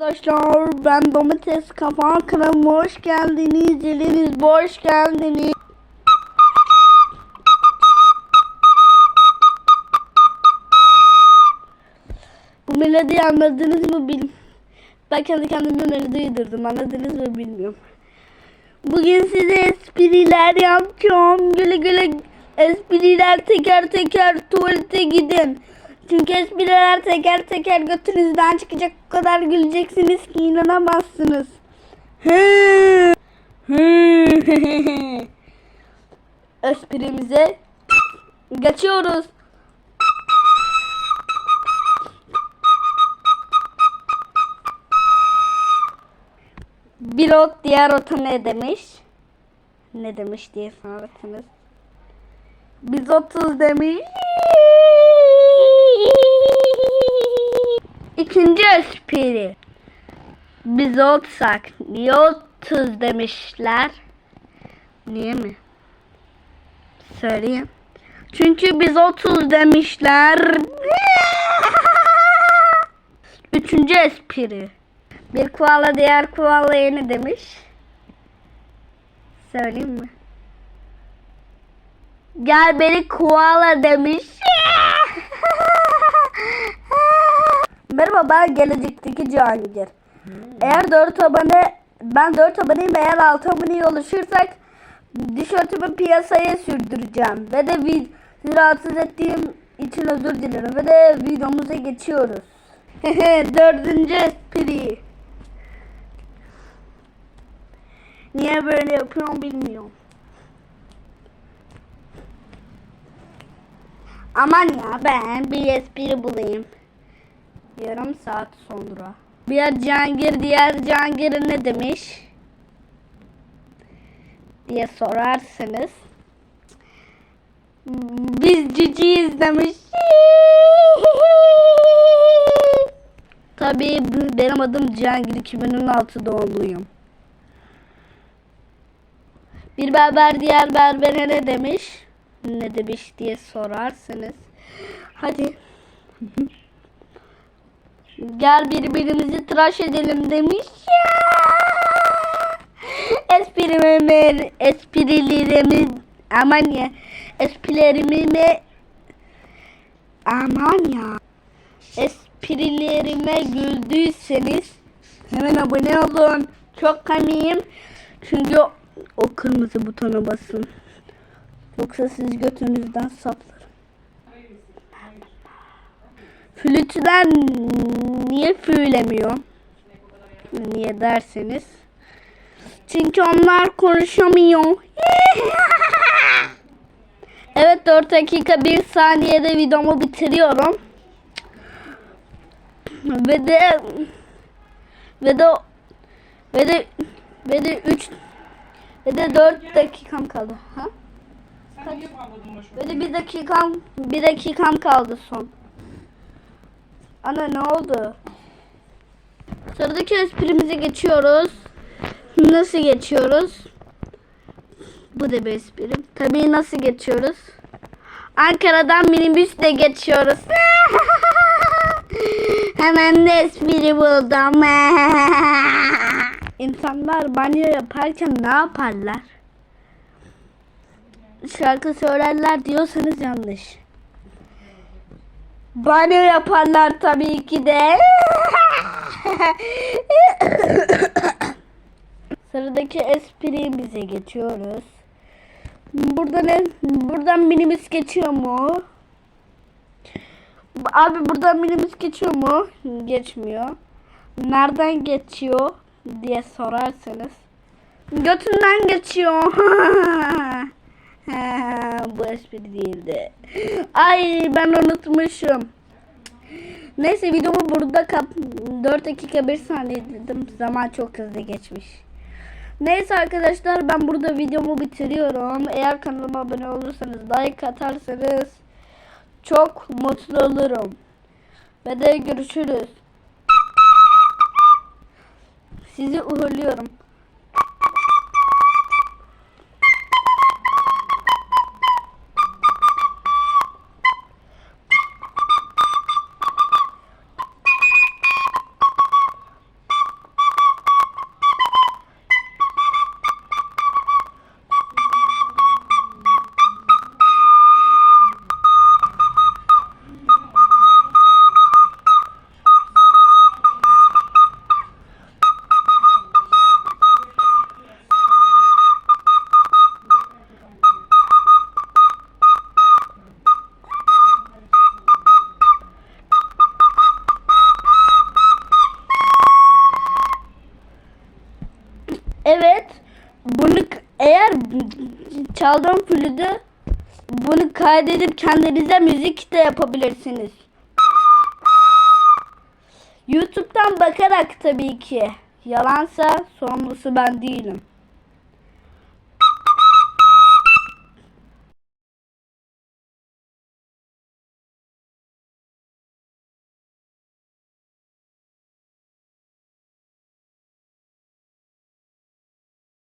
Arkadaşlar ben domates kafa kanalıma hoş geldiniz. Eliniz boş geldiniz. Bu melodiyi anladınız mı bil. Ben kendi kendime melodi uydurdum. Anladınız mı bilmiyorum. Bugün size espriler yapacağım. Güle güle espriler teker teker tuvalete gidin. Çünkü espriler teker teker götünüzden çıkacak o kadar güleceksiniz ki inanamazsınız. Esprimize geçiyoruz. Bir ot diğer ota ne demiş? Ne demiş diye sorarsınız. Biz 30 demiş. İkinci espri. Biz otsak niye 30 demişler? Niye mi? Söyleyeyim. Çünkü biz 30 demişler. Üçüncü espri. Bir koala diğer koalaya ne demiş? Söyleyeyim mi? Gel beni koala demiş. Merhaba ben gelecekteki Cihangir. Eğer 4 abone ben 4 aboneyim eğer 6 aboneye ulaşırsak tişörtümü piyasaya sürdüreceğim. Ve de vid rahatsız ettiğim için özür dilerim. Ve de videomuza geçiyoruz. Dördüncü espri. Niye böyle yapıyorum bilmiyorum. Aman ya ben bir espri bulayım. Yarım saat sonra. Bir Cihangir diğer Cihangir ne demiş? Diye sorarsınız. Biz ciciyiz demiş. Tabii benim adım Cihangir 2016 doğumluyum. Bir berber diğer berbere ne demiş? Ne demiş diye sorarsınız. Hadi. Gel birbirimizi tıraş edelim demiş. Esprilerimi, esprilerimi, aman ya, esprilerimi, aman ya, esprilerime güldüyseniz hemen abone olun. Çok komiyim. Çünkü o kırmızı butona basın. Yoksa siz götünüzden saplar. Flütler niye füylemiyor? Niye derseniz. Çünkü onlar konuşamıyor. evet 4 dakika 1 saniyede videomu bitiriyorum. Ve de ve de ve de ve de 3 ve de 4 dakikam kaldı. Ha? Başımı? Ve de bir dakikam bir dakikam kaldı son. Ana ne oldu? Sıradaki esprimize geçiyoruz. Nasıl geçiyoruz? Bu da bir espri. Tabii nasıl geçiyoruz? Ankara'dan minibüsle geçiyoruz. Hemen de espri buldum. İnsanlar banyo yaparken ne yaparlar? şarkı söylerler diyorsanız yanlış. Banyo yaparlar tabii ki de. Sıradaki esprimize geçiyoruz. Burada ne? Buradan minibüs geçiyor mu? Abi buradan minibüs geçiyor mu? Geçmiyor. Nereden geçiyor diye sorarsanız. Götünden geçiyor. Ha, bu espri değildi. Ay ben unutmuşum. Neyse videomu burada kap 4 dakika 1 saniye dedim. Zaman çok hızlı geçmiş. Neyse arkadaşlar ben burada videomu bitiriyorum. Eğer kanalıma abone olursanız like atarsanız çok mutlu olurum. Ve de görüşürüz. Sizi uğurluyorum. Evet. Bunu eğer çaldığım flütü bunu kaydedip kendinize müzik de yapabilirsiniz. YouTube'dan bakarak tabii ki. Yalansa sorumlusu ben değilim.